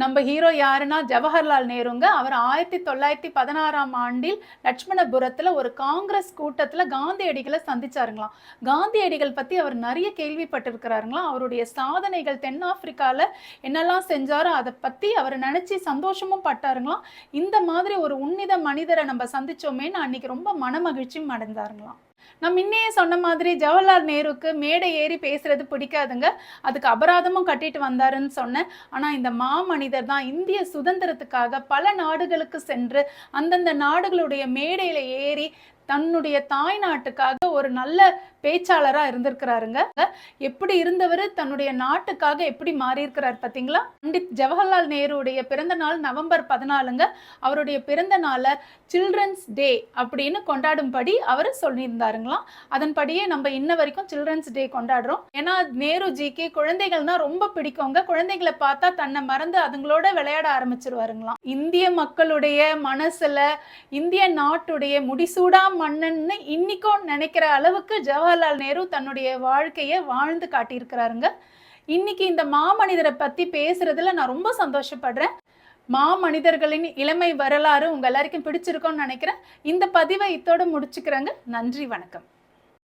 நம்ம ஹீரோ யாருன்னா ஜவஹர்லால் நேருங்க. அவர் ஆயிரத்தி தொள்ளாயிரத்தி பதினாறாம் ஆண்டில் லட்சுமணபுரத்தில் ஒரு காங்கிரஸ் கூட்டத்தில் காந்தியடிகளை சந்திச்சாருங்களாம். காந்தியடிகள் பற்றி அவர் நிறைய கேள்விப்பட்டிருக்கிறாருங்களாம். அவருடைய சாதனைகள் தென்னாப்பிரிக்காவில் என்னெல்லாம் செஞ்சாரோ அதை பற்றி அவர் நினச்சி சந்தோஷமும் பட்டாருங்களாம். இந்த மாதிரி ஒரு உன்னித மனிதரை நம்ம சந்திச்சோமேன்னு அன்னைக்கு ரொம்ப மனமகிழ்ச்சியும் அடைந்தாருங்களாம். நான் முன்னையே சொன்ன மாதிரி ஜவஹர்லால் நேருக்கு மேடை ஏறி பேசுறது பிடிக்காதுங்க. அதுக்கு அபராதமும் கட்டிட்டு வந்தாருன்னு சொன்னேன். ஆனால் இந்த மாமனிதர் தான் இந்திய சுதந்திரத்துக்காக பல நாடுகளுக்கு சென்று அந்தந்த நாடுகளுடைய மேடையில ஏறி தன்னுடைய தாய் நாட்டுக்காக ஒரு நல்ல பேச்சாளரா இருந்திருக்கிறாருங்க. எப்படி இருந்தவர் தன்னுடைய நாட்டுக்காக எப்படி மாறியிருக்கிறார் பார்த்தீங்களா பண்டித் ஜவஹர்லால் நேருடைய பிறந்த நாள் நவம்பர் பதினாலுங்க. அவருடைய பிறந்த நாளை சில்ட்ரன்ஸ் டே அப்படின்னு கொண்டாடும்படி அவர் சொல்லியிருந்தாருங்களாம். அதன்படியே நம்ம இன்ன வரைக்கும் சில்ட்ரன்ஸ் டே கொண்டாடுறோம். ஏன்னா நேருஜிக்கு குழந்தைகள்னா ரொம்ப பிடிக்குங்க. குழந்தைகளை பார்த்தா தன்னை மறந்து அதுங்களோட விளையாட ஆரம்பிச்சிருவாருங்களாம். இந்திய மக்களுடைய மனசுல இந்திய நாட்டுடைய முடிசூடாம மன்னன்னு இன்னைக்கும் நினைக்கிற அளவுக்கு ஜவஹர்லால் நேரு தன்னுடைய வாழ்க்கையை வாழ்ந்து காட்டியிருக்கிறாருங்க. இன்னைக்கு இந்த மாமனிதரை பத்தி பேசுறதுல நான் ரொம்ப சந்தோஷப்படுறேன். மாமனிதர்களின் இளமை வரலாறு உங்க எல்லாருக்கும் பிடிச்சிருக்கோன்னு நினைக்கிறேன். இந்த பதிவை இத்தோடு முடிச்சுக்கிறேங்க. நன்றி வணக்கம்.